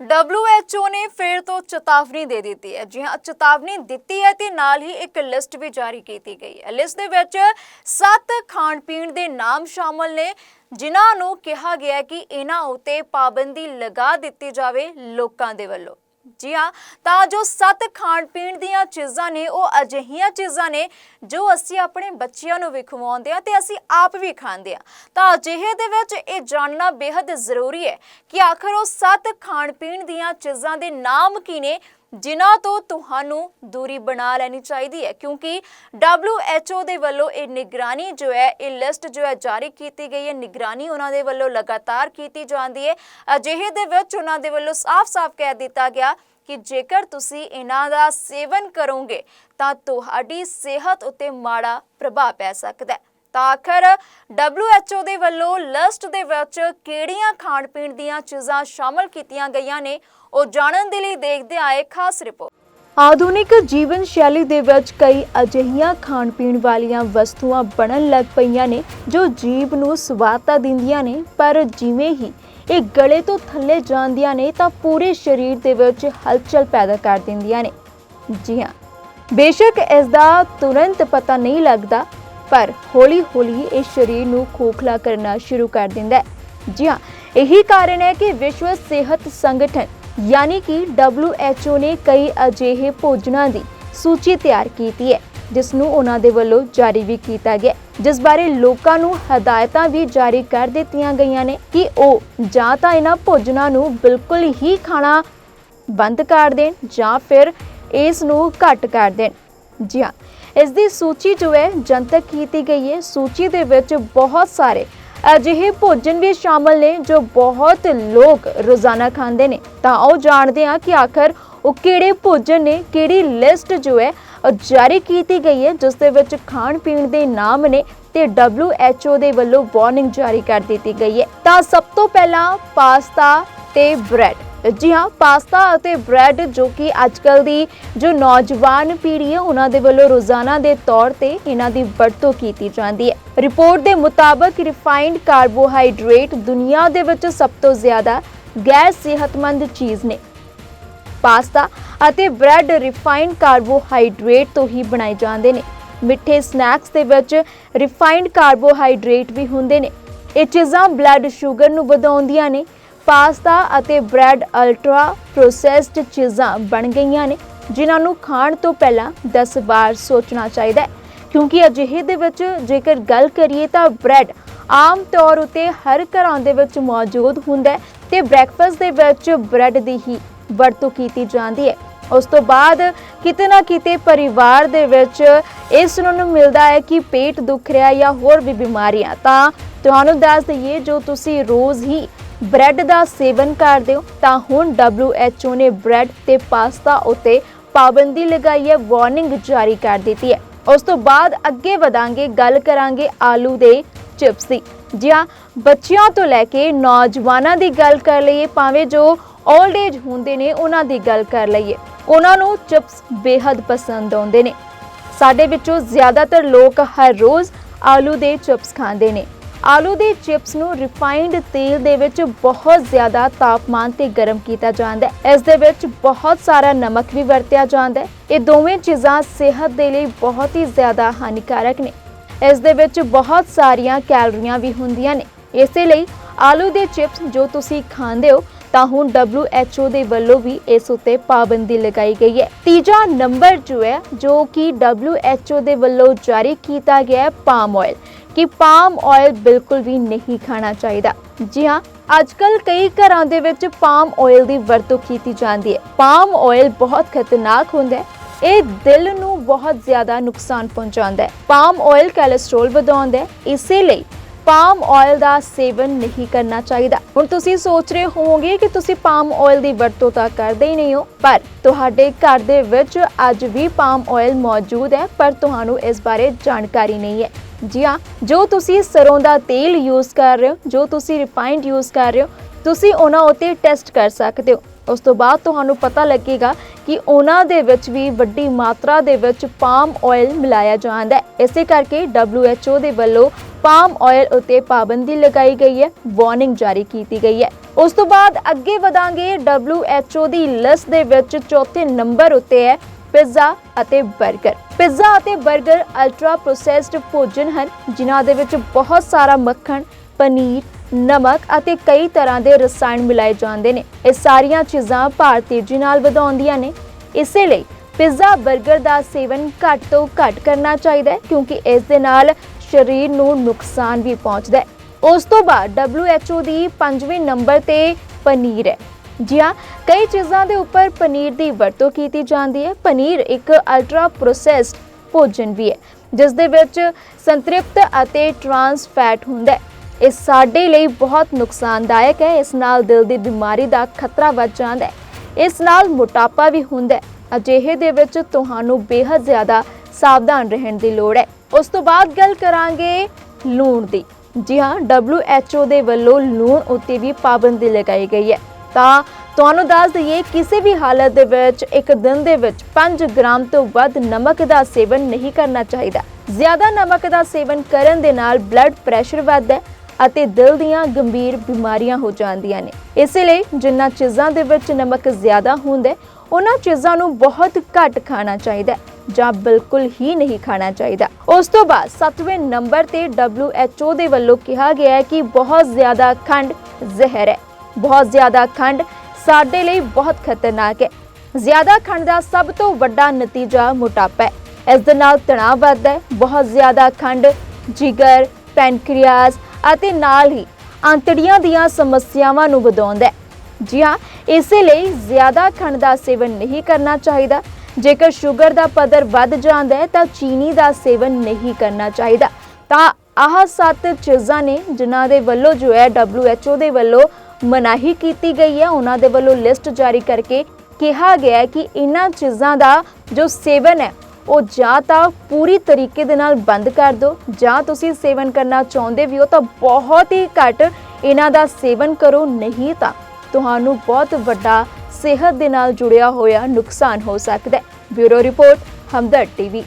WHO ਨੇ ਫਿਰ ਤੋਂ ਚੇਤਾਵਨੀ ਦੇ ਦਿੱਤੀ ਹੈ। ਜੀ ਹਾਂ ਚੇਤਾਵਨੀ ਦਿੱਤੀ ਹੈ ਤੇ ਨਾਲ ਹੀ ਇੱਕ ਲਿਸਟ ਵੀ ਜਾਰੀ ਕੀਤੀ ਗਈ ਹੈ। ਲਿਸਟ ਦੇ ਵਿੱਚ ਸੱਤ ਖਾਣ ਪੀਣ ਦੇ ਨਾਮ ਸ਼ਾਮਲ ਨੇ, ਜਿਨ੍ਹਾਂ ਨੂੰ ਕਿਹਾ ਗਿਆ ਕਿ ਇਹਨਾਂ ਉਤੇ ਪਾਬੰਦੀ ਲਗਾ ਦਿੱਤੀ ਜਾਵੇ ਲੋਕਾਂ ਦੇ ਵੱਲੋਂ। ਜੀ ਹਾਂ, ਤਾਂ ਜੋ ਸੱਤ ਖਾਣ ਪੀਣ ਦੀਆਂ ਚੀਜ਼ਾਂ ਨੇ, ਉਹ ਅਜਿਹੀਆਂ ਚੀਜ਼ਾਂ ਨੇ ਜੋ ਅਸੀਂ ਆਪਣੇ ਬੱਚਿਆਂ ਨੂੰ ਵੀ ਖਵਾਉਂਦੇ ਆ ਤੇ ਅਸੀਂ ਆਪ ਵੀ ਖਾਂਦੇ ਆ ਤਾਂ ਅਜਿਹੇ ਦੇ ਵਿੱਚ ਇਹ ਜਾਣਨਾ ਬੇहद ਜ਼ਰੂਰੀ ਹੈ ਕਿ ਆਖਰ ਉਹ ਸੱਤ ਖਾਣ ਪੀਣ ਦੀਆਂ ਚੀਜ਼ਾਂ ਦੇ ਨਾਮ ਕੀ ਨੇ ਜਿਨ੍ਹਾਂ ਤੋਂ ਤੁਹਾਨੂੰ ਦੂਰੀ ਬਣਾ ਲੈਣੀ ਚਾਹੀਦੀ ਹੈ, ਕਿਉਂਕਿ WHO ਦੇ ਵੱਲੋਂ ਇਹ ਨਿਗਰਾਨੀ ਜੋ ਹੈ, ਇਹ ਲਿਸਟ ਜੋ ਹੈ ਜਾਰੀ ਕੀਤੀ ਗਈ ਹੈ। ਨਿਗਰਾਨੀ ਉਹਨਾਂ ਦੇ ਵੱਲੋਂ ਲਗਾਤਾਰ ਕੀਤੀ ਜਾਂਦੀ ਹੈ। ਅਜਿਹੇ ਦੇ ਵਿੱਚ ਉਹਨਾਂ ਦੇ ਵੱਲੋਂ ਸਾਫ਼-ਸਾਫ਼ ਕਹਿ ਦਿੱਤਾ ਗਿਆ ਕਿ ਜੇਕਰ ਤੁਸੀਂ ਇਹਨਾਂ ਦਾ ਸੇਵਨ ਕਰੋਗੇ, ਤਾਂ ਤੁਹਾਡੀ ਸਿਹਤ ਉੱਤੇ ਮਾੜਾ ਪ੍ਰਭਾਵ ਪੈ ਸਕਦਾ ਹੈ। ਤਾਂ ਆਖਰ WHO ਦੇ ਵੱਲੋਂ ਲਿਸਟ ਦੇ ਵਿੱਚ ਕਿਹੜੀਆਂ ਖਾਣ ਪੀਣ ਦੀਆਂ ਚੀਜ਼ਾਂ ਸ਼ਾਮਲ ਕੀਤੀਆਂ ਗਈਆਂ ਨੇ, ਉਹ ਜਾਣਨ ਦੇ ਲਈ ਦੇਖਦੇ ਆਏ ਖਾਸ ਰਿਪੋਰਟ ਆਧੁਨਿਕ ਜੀਵਨ ਸ਼ੈਲੀ ਦੇ ਵਿੱਚ ਕਈ ਅਜਿਹੀਆਂ ਖਾਣ ਪੀਣ ਵਾਲੀਆਂ ਵਸਤੂਆਂ ਬਣਨ ਲੱਗ ਪਈਆਂ ਨੇ, ਜੋ ਜੀਵ ਨੂੰ ਸਵਾਦ ਤਾਂ ਦਿੰਦੀਆਂ ਨੇ, ਪਰ ਜਿਵੇਂ ਹੀ ਇਹ ਗਲੇ ਤੋਂ ਥੱਲੇ ਜਾਂਦੀਆਂ ਨੇ, ਤਾਂ ਪੂਰੇ ਸਰੀਰ ਦੇ ਵਿੱਚ ਹਲਚਲ ਪੈਦਾ ਕਰ ਦਿੰਦੀਆਂ ਨੇ। ਜੀ ਹਾਂ, ਬੇਸ਼ੱਕ ਇਸ ਦਾ ਤੁਰੰਤ ਪਤਾ ਨਹੀਂ ਲੱਗਦਾ ਪਰ ਹੌਲੀ-ਹੌਲੀ ਇਹ ਸਰੀਰ ਨੂੰ ਖੋਖਲਾ ਕਰਨਾ ਸ਼ੁਰੂ ਕਰ ਦਿੰਦਾ ਹੈ। ਜੀ ਹਾਂ, ਇਹੀ ਕਾਰਨ ਹੈ ਕਿ ਵਿਸ਼ਵ ਸਿਹਤ ਸੰਗਠਨ ਯਾਨੀ ਕਿ WHO ਨੇ ਕਈ ਅਜਿਹੇ ਭੋਜਨਾਂ ਦੀ ਸੂਚੀ ਤਿਆਰ ਕੀਤੀ ਹੈ, ਜਿਸ ਨੂੰ ਉਹਨਾਂ ਦੇ ਵੱਲੋਂ ਜਾਰੀ ਵੀ ਕੀਤਾ ਗਿਆ ਜਿਸ ਬਾਰੇ ਲੋਕਾਂ ਨੂੰ ਹਦਾਇਤਾਂ ਵੀ ਜਾਰੀ ਕਰ ਦਿੱਤੀਆਂ ਗਈਆਂ ਨੇ ਕਿ ਉਹ ਜਾਂ ਤਾਂ ਇਹਨਾਂ ਭੋਜਨਾਂ ਨੂੰ ਬਿਲਕੁਲ ਹੀ ਖਾਣਾ ਬੰਦ ਕਰ ਦੇਣ ਜਾਂ ਫਿਰ ਇਸ ਨੂੰ ਘੱਟ ਕਰ ਦੇਣ। ਜੀ ਹਾਂ। ਇਸ ਦੀ ਸੂਚੀ ਜੋ ਹੈ, ਜਨਤਕ ਕੀਤੀ ਗਈ ਹੈ। ਸੂਚੀ ਦੇ ਵਿੱਚ ਬਹੁਤ ਸਾਰੇ ਅਜਿਹੇ ਭੋਜਨ ਵੀ ਸ਼ਾਮਲ ਨੇ ਜੋ ਬਹੁਤ ਲੋਕ ਰੋਜ਼ਾਨਾ ਖਾਂਦੇ ਨੇ। ਤਾਂ ਉਹ ਜਾਣਦੇ ਹਾਂ ਕਿ ਆਖਰ ਉਹ ਕਿਹੜੇ ਭੋਜਨ ਨੇ, ਕਿਹੜੀ ਲਿਸਟ ਜੋ ਹੈ ਜਾਰੀ ਕੀਤੀ ਗਈ ਹੈ, ਜਿਸ ਦੇ ਵਿੱਚ ਖਾਣ ਪੀਣ ਦੇ ਨਾਮ ਨੇ ਤੇ WHO ਦੇ ਵੱਲੋਂ ਵਾਰਨਿੰਗ ਜਾਰੀ ਕਰ ਦਿੱਤੀ ਗਈ ਹੈ। ਤਾਂ ਸਭ ਤੋਂ ਪਹਿਲਾਂ ਪਾਸਤਾ ਤੇ ਬ੍ਰੈਡ ਜੀ ਹਾਂ, ਪਾਸਤਾ ਅਤੇ ਬ੍ਰੈਡ ਜੋ ਕਿ ਅੱਜਕੱਲ ਦੀ ਜੋ ਨੌਜਵਾਨ ਪੀੜ੍ਹੀ ਹੈ, ਉਹਨਾਂ ਦੇ ਵੱਲੋਂ ਰੋਜ਼ਾਨਾ ਦੇ ਤੌਰ ਤੇ ਇਹਨਾਂ ਦੀ ਵਰਤੋਂ ਕੀਤੀ ਜਾਂਦੀ ਹੈ। ਰਿਪੋਰਟ ਦੇ ਮੁਤਾਬਕ ਰਿਫਾਈਨਡ ਕਾਰਬੋਹਾਈਡਰੇਟ ਦੁਨੀਆ ਦੇ ਵਿੱਚ ਸਭ ਤੋਂ ਜ਼ਿਆਦਾ ਗੈਰ ਸਿਹਤਮੰਦ ਚੀਜ਼ ਨੇ। ਪਾਸਤਾ ਅਤੇ ਬ੍ਰੈਡ ਰਿਫਾਈਨਡ ਕਾਰਬੋਹਾਈਡਰੇਟ ਤੋਂ ਹੀ ਬਣਾਏ ਜਾਂਦੇ ਨੇ। ਮਿੱਠੇ ਸਨੈਕਸ ਦੇ ਵਿੱਚ ਰਿਫਾਈਨਡ ਕਾਰਬੋਹਾਈਡਰੇਟ ਵੀ ਹੁੰਦੇ ਨੇ। ਇਹ ਚੀਜ਼ਾਂ ਬਲੱਡ ਸ਼ੂਗਰ ਨੂੰ ਵਧਾਉਂਦੀਆਂ ਨੇ। ਪਾਸਤਾ ਅਤੇ ਬ੍ਰੈਡ ਅਲਟਰਾ ਪ੍ਰੋਸੈਸਡ ਚੀਜ਼ਾਂ ਬਣ ਗਈਆਂ ਨੇ, ਜਿਨ੍ਹਾਂ ਨੂੰ ਖਾਣ ਤੋਂ ਪਹਿਲਾਂ 10 ਵਾਰ ਸੋਚਣਾ ਚਾਹੀਦਾ ਹੈ। ਕਿਉਂਕਿ ਅਜਿਹੇ ਦੇ ਵਿੱਚ ਜੇਕਰ ਗੱਲ ਕਰੀਏ ਤਾਂ ਬ੍ਰੈਡ ਆਮ ਤੌਰ ਉਤੇ ਹਰ ਘਰਾਂ ਦੇ ਵਿੱਚ ਮੌਜੂਦ ਹੁੰਦਾ ਹੈ ਤੇ ਬ੍ਰੈਕਫਾਸਟ ਦੇ ਵਿੱਚ ਬ੍ਰੈਡ ਦੀ ਹੀ ਵਰਤੋਂ ਕੀਤੀ ਜਾਂਦੀ ਹੈ। ਉਸ ਤੋਂ ਬਾਅਦ ਕਿਤੇ ਨਾ ਕਿਤੇ ਪਰਿਵਾਰ ਦੇ ਵਿੱਚ ਇਹ ਸੁਣਨ ਨੂੰ ਮਿਲਦਾ ਹੈ ਕਿ ਪੇਟ ਦੁਖ ਰਿਹਾ ਜਾਂ ਹੋਰ ਵੀ ਬਿਮਾਰੀਆਂ। ਤਾਂ ਤੁਹਾਨੂੰ ਦੱਸ ਦਈਏ, ਜੋ ਤੁਸੀਂ ਰੋਜ਼ ਹੀ ਬ੍ਰੈਡ ਦਾ ਸੇਵਨ ਕਰਦੇ ਹੋ ਤਾਂ ਹੁਣ WHO ਨੇ ਬ੍ਰੈਡ ਤੇ ਪਾਸਤਾ ਉਤੇ ਪਾਬੰਦੀ ਲਗਾਈ ਹੈ, ਵਾਰਨਿੰਗ ਜਾਰੀ ਕਰ ਦਿੱਤੀ ਹੈ। ਉਸ ਤੋਂ ਬਾਅਦ ਅੱਗੇ ਵਧਾਂਗੇ, ਗੱਲ ਕਰਾਂਗੇ ਆਲੂ ਦੇ ਚਿਪਸ ਦੀ। ਜਿਹਾ ਬੱਚਿਆਂ ਤੋਂ ਲੈ ਕੇ ਨੌਜਵਾਨਾਂ ਦੀ ਗੱਲ ਕਰ ਲਈਏ, ਭਾਵੇਂ ਜੋ 올ਡ ਏਜ ਹੁੰਦੇ ਨੇ, ਉਹਨਾਂ ਦੀ ਗੱਲ ਕਰ ਲਈਏ। ਉਹਨਾਂ ਨੂੰ ਚਿਪਸ ਬੇਹੱਦ ਪਸੰਦ ਆਉਂਦੇ ਨੇ। ਸਾਡੇ ਵਿੱਚੋਂ ਜ਼ਿਆਦਾਤਰ ਲੋਕ ਹਰ ਰੋਜ਼ ਆਲੂ ਦੇ ਚਿਪਸ ਖਾਂਦੇ ਨੇ। ਆਲੂ ਦੇ ਚਿਪਸ ਨੂੰ ਰਿਫਾਈਨਡ ਤੇਲ ਦੇ ਵਿੱਚ ਬਹੁਤ ਜ਼ਿਆਦਾ ਤਾਪਮਾਨ ਤੇ ਗਰਮ ਕੀਤਾ ਜਾਂਦਾ ਹੈ। ਇਸ ਦੇ ਵਿੱਚ ਬਹੁਤ ਸਾਰਾ ਨਮਕ ਵੀ ਵਰਤਿਆ ਜਾਂਦਾ ਹੈ। ਇਹ ਦੋਵੇਂ ਚੀਜ਼ਾਂ ਸਿਹਤ ਦੇ ਲਈ ਬਹੁਤ ਹੀ ਜ਼ਿਆਦਾ ਹਾਨੀਕਾਰਕ ਨੇ। ਇਸ ਦੇ ਵਿੱਚ ਬਹੁਤ ਸਾਰੀਆਂ ਕੈਲਰੀਆਂ ਵੀ ਹੁੰਦੀਆਂ ਨੇ। ਇਸੇ ਲਈ ਆਲੂ ਦੇ ਚਿਪਸ ਜੋ ਤੁਸੀਂ ਖਾਂਦੇ ਹੋ, ਤਾਂ ਹੁਣ WHO ਦੇ ਵੱਲੋਂ ਵੀ ਇਸ ਉੱਤੇ ਪਾਬੰਦੀ ਲਗਾਈ ਗਈ ਹੈ। ਤੀਜਾ ਨੰਬਰ ਜੋ ਹੈ, ਜੋ ਕਿ WHO ਦੇ ਵੱਲੋਂ ਜਾਰੀ ਕੀਤਾ ਗਿਆ ਹੈ ਪਾਮ ਆਇਲ ਕਿ ਪਾਮ ਆਇਲ ਬਿਲਕੁਲ ਵੀ ਨਹੀਂ ਖਾਣਾ ਚਾਹੀਦਾ। ਜੀ ਹਾਂ ਅੱਜਕੱਲ ਕਈ ਘਰਾਂ ਦੇ ਵਿੱਚ ਪਾਮ ਆਇਲ ਦੀ ਵਰਤੋਂ ਕੀਤੀ ਜਾਂਦੀ ਹੈ। ਪਾਮ ਆਇਲ ਬਹੁਤ ਖਤਰਨਾਕ ਹੁੰਦਾ ਹੈ। ਇਹ ਦਿਲ ਨੂੰ ਬਹੁਤ ਜ਼ਿਆਦਾ ਨੁਕਸਾਨ ਪਹੁੰਚਾਉਂਦਾ ਹੈ। ਪਾਮ ਆਇਲ ਕੋਲੇਸਟ੍ਰੋਲ ਵਧਾਉਂਦਾ ਹੈ। ਇਸੇ ਲਈ ਪਾਮ ਆਇਲ ਦਾ ਸੇਵਨ ਨਹੀਂ ਕਰਨਾ ਚਾਹੀਦਾ। ਹੁਣ ਤੁਸੀਂ ਸੋਚ ਰਹੇ ਹੋਵੋਗੇ ਕਿ ਤੁਸੀਂ ਪਾਮ ਆਇਲ ਦੀ ਵਰਤੋਂ ਤਾਂ ਕਰਦੇ ਹੀ ਨਹੀਂ ਹੋ, ਪਰ ਤੁਹਾਡੇ ਘਰ ਦੇ ਵਿੱਚ ਅੱਜ ਵੀ ਪਾਮ ਆਇਲ ਮੌਜੂਦ ਹੈ, ਪਰ ਤੁਹਾਨੂੰ ਇਸ ਬਾਰੇ ਜਾਣਕਾਰੀ ਨਹੀਂ ਹੈ। ਜੀ ਹਾਂ, ਜੋ ਤੁਸੀਂ ਸਰੋਂ ਦਾ ਤੇਲ ਯੂਜ਼ ਕਰ ਰਹੇ ਹੋ, ਜੋ ਤੁਸੀਂ ਰਿਫਾਈਨਡ ਯੂਜ਼ ਕਰ ਰਹੇ ਹੋ, ਤੁਸੀਂ ਉਹਨਾਂ ਉੱਤੇ ਟੈਸਟ ਕਰ ਸਕਦੇ ਹੋ। ਉਸ ਤੋਂ ਬਾਅਦ ਤੁਹਾਨੂੰ ਪਤਾ ਲੱਗੇਗਾ ਕਿ ਉਹਨਾਂ ਦੇ ਵਿੱਚ ਵੀ ਵੱਡੀ ਮਾਤਰਾ ਦੇ ਵਿੱਚ ਪਾਮ ਆਇਲ ਮਿਲਾਇਆ ਜਾਂਦਾ ਹੈ। ਇਸੇ ਕਰਕੇ WHO ਦੇ ਵੱਲੋਂ ਪਾਮ ਆਇਲ ਉਤੇ ਪਾਬੰਦੀ ਲਗਾਈ ਗਈ ਹੈ ਵਾਰਨਿੰਗ ਜਾਰੀ ਕੀਤੀ ਗਈ ਹੈ। ਉਸ ਤੋਂ ਬਾਅਦ ਅੱਗੇ ਵਧਾਂਗੇ WHO ਦੀ ਲਿਸਟ ਦੇ ਵਿੱਚ ਚੌਥੇ ਨੰਬਰ ਉੱਤੇ ਹੈ ਪਿਜ਼ਾ ਅਤੇ 버ਗਰ ਪਿਜ਼ਾ ਅਤੇ 버ਗਰ ਅਲਟਰਾ ਪ੍ਰੋਸੈਸਡ ਭੋਜਨ ਹਨ, ਜਿਨ੍ਹਾਂ ਦੇ ਵਿੱਚ ਬਹੁਤ ਸਾਰਾ ਮੱਖਣ, ਪਨੀਰ, ਨਮਕ ਅਤੇ ਕਈ ਤਰ੍ਹਾਂ ਦੇ ਰਸਾਇਣ ਮਿਲਾਏ ਜਾਂਦੇ ਨੇ। ਇਹ ਸਾਰੀਆਂ ਚੀਜ਼ਾਂ ਭਾਰ ਤੇਜ਼ੀ ਨਾਲ ਵਧਾਉਂਦੀਆਂ ਨੇ। ਇਸੇ ਲਈ ਪੀਜ਼ਾ 버ਗਰ ਦਾ ਸੇਵਨ ਘੱਟ ਤੋਂ ਘੱਟ ਕਰਨਾ ਚਾਹੀਦਾ ਹੈ, ਕਿਉਂਕਿ ਇਸ ਦੇ ਨਾਲ ਸਰੀਰ ਨੂੰ ਨੁਕਸਾਨ ਵੀ ਪਹੁੰਚਦਾ ਹੈ। ਉਸ ਤੋਂ ਬਾਅਦ WHO ਦੀ ਪੰਜਵੇਂ ਨੰਬਰ ਤੇ ਪਨੀਰ ਹੈ। ਜੀ ਹਾਂ, ਕਈ ਚੀਜ਼ਾਂ ਦੇ ਉੱਪਰ ਪਨੀਰ ਦੀ ਵਰਤੋਂ ਕੀਤੀ ਜਾਂਦੀ ਹੈ। ਪਨੀਰ ਇੱਕ ਅਲਟਰਾ ਪ੍ਰੋਸੈਸਡ ਭੋਜਨ ਵੀ ਹੈ ਜਿਸ ਦੇ ਵਿੱਚ ਸੰਤ੍ਰਿਪਤ ਅਤੇ ਟਰਾਂਸ ਫੈਟ ਹੁੰਦਾ ਹੈ। ਇਹ ਸਾਡੇ ਲਈ ਬਹੁਤ ਨੁਕਸਾਨਦਾਇਕ ਹੈ, ਇਸ ਨਾਲ ਦਿਲ ਦੀ ਬਿਮਾਰੀ ਦਾ ਖਤਰਾ ਵੱਧ ਜਾਂਦਾ ਹੈ। ਇਸ ਨਾਲ ਮੋਟਾਪਾ ਵੀ ਹੁੰਦਾ ਹੈ। ਅਜਿਹੇ ਦੇ ਵਿੱਚ ਤੁਹਾਨੂੰ ਬੇहद ਜ਼ਿਆਦਾ ਸਾਵਧਾਨ ਰਹਿਣ ਦੀ ਲੋੜ ਹੈ। ਉਸ ਤੋਂ ਬਾਅਦ ਗੱਲ ਕਰਾਂਗੇ ਲੂਣ ਦੀ। ਜੀ ਹਾਂ WHO ਦੇ ਵੱਲੋਂ ਲੂਣ ਉੱਤੇ ਵੀ ਪਾਬੰਦੀ ਲਗਾਈ ਗਈ ਹੈ। ਤਾਂ ਤੁਹਾਨੂੰ ਦੱਸ ਦਈਏ, ਕਿਸੇ ਵੀ ਹਾਲਤ ਦੇ ਵਿੱਚ, ਇੱਕ ਦਿਨ ਦੇ ਵਿੱਚ 5 ਗ੍ਰਾਮ ਤੋਂ ਵੱਧ ਨਮਕ ਦਾ ਸੇਵਨ ਨਹੀਂ ਕਰਨਾ ਚਾਹੀਦਾ। ਜ਼ਿਆਦਾ ਨਮਕ ਦਾ ਸੇਵਨ ਕਰਨ ਦੇ ਨਾਲ ਬਲੱਡ ਪ੍ਰੈਸ਼ਰ ਵੱਧਦਾ ਹੈ ਅਤੇ ਦਿਲ ਦੀਆਂ ਗੰਭੀਰ ਬਿਮਾਰੀਆਂ ਹੋ ਜਾਂਦੀਆਂ ਨੇ। ਇਸੇ ਲਈ ਜਿਨ੍ਹਾਂ ਚੀਜ਼ਾਂ ਦੇ ਵਿੱਚ ਨਮਕ ਜ਼ਿਆਦਾ ਹੁੰਦਾ ਉਹਨਾਂ ਚੀਜ਼ਾਂ ਨੂੰ ਬਹੁਤ ਘੱਟ ਖਾਣਾ ਚਾਹੀਦਾ ਜਾਂ ਬਿਲਕੁਲ ਹੀ ਨਹੀਂ ਖਾਣਾ ਚਾਹੀਦਾ। ਉਸ ਤੋਂ ਬਾਅਦ 7ਵੇਂ ਨੰਬਰ ਤੇ WHO ਦੇ ਵੱਲੋਂ ਕਿਹਾ ਗਿਆ ਹੈ ਕਿ ਬਹੁਤ ਜ਼ਿਆਦਾ ਖੰਡ ਜ਼ਹਿਰ ਹੈ। ਬਹੁਤ ਜ਼ਿਆਦਾ ਖੰਡ ਸਾਡੇ ਲਈ ਬਹੁਤ ਖਤਰਨਾਕ ਹੈ। ਜ਼ਿਆਦਾ ਖੰਡ ਦਾ ਸਭ ਤੋਂ ਵੱਡਾ ਨਤੀਜਾ ਮੋਟਾਪਾ ਹੈ। ਇਸ ਦੇ ਨਾਲ ਤਣਾਅ ਵੱਧਦਾ ਹੈ। ਬਹੁਤ ਜ਼ਿਆਦਾ ਖੰਡ, ਜਿਗਰ, ਪੈਨਕ੍ਰੀਆਸ ਅਤੇ ਨਾਲ ਹੀ ਆਂਤੜੀਆਂ ਦੀਆਂ ਸਮੱਸਿਆਵਾਂ ਨੂੰ ਵਧਾਉਂਦਾ ਹੈ। ਜੀ ਹਾਂ, ਇਸੇ ਲਈ ਜ਼ਿਆਦਾ ਖੰਡ ਦਾ ਸੇਵਨ ਨਹੀਂ ਕਰਨਾ ਚਾਹੀਦਾ। ਜੇਕਰ ਸ਼ੂਗਰ ਦਾ ਪੱਧਰ ਵੱਧ ਜਾਂਦਾ ਹੈ ਤਾਂ ਚੀਨੀ ਦਾ ਸੇਵਨ ਨਹੀਂ ਕਰਨਾ ਚਾਹੀਦਾ। ਤਾਂ ਆਹ ਸੱਤ ਚੀਜ਼ਾਂ ਨੇ ਜਿਨ੍ਹਾਂ ਦੇ ਵੱਲੋਂ ਜੋ ਹੈ WHO ਦੇ ਵੱਲੋਂ ਮਨਾਹੀ ਕੀਤੀ ਗਈ ਹੈ। ਉਹਨਾਂ ਦੇ ਵੱਲੋਂ ਲਿਸਟ ਜਾਰੀ ਕਰਕੇ ਕਿਹਾ ਗਿਆ ਹੈ ਕਿ ਇਹਨਾਂ ਚੀਜ਼ਾਂ ਦਾ ਜੋ ਸੇਵਨ ਹੈ, ਉਹ ਜਾਂ ਤਾਂ ਪੂਰੀ ਤਰੀਕੇ ਦੇ ਨਾਲ ਬੰਦ ਕਰ ਦਿਓ, ਜਾਂ ਤੁਸੀਂ ਸੇਵਨ ਕਰਨਾ ਚਾਹੁੰਦੇ ਵੀ ਹੋ ਤਾਂ ਬਹੁਤ ਹੀ ਘੱਟ ਇਹਨਾਂ ਦਾ ਸੇਵਨ ਕਰੋ, ਨਹੀਂ ਤਾਂ ਤੁਹਾਨੂੰ ਬਹੁਤ ਵੱਡਾ ਸਿਹਤ ਦੇ ਨਾਲ ਜੁੜਿਆ ਹੋਇਆ ਨੁਕਸਾਨ ਹੋ ਸਕਦਾ ਹੈ। Bureau report Hamdard TV.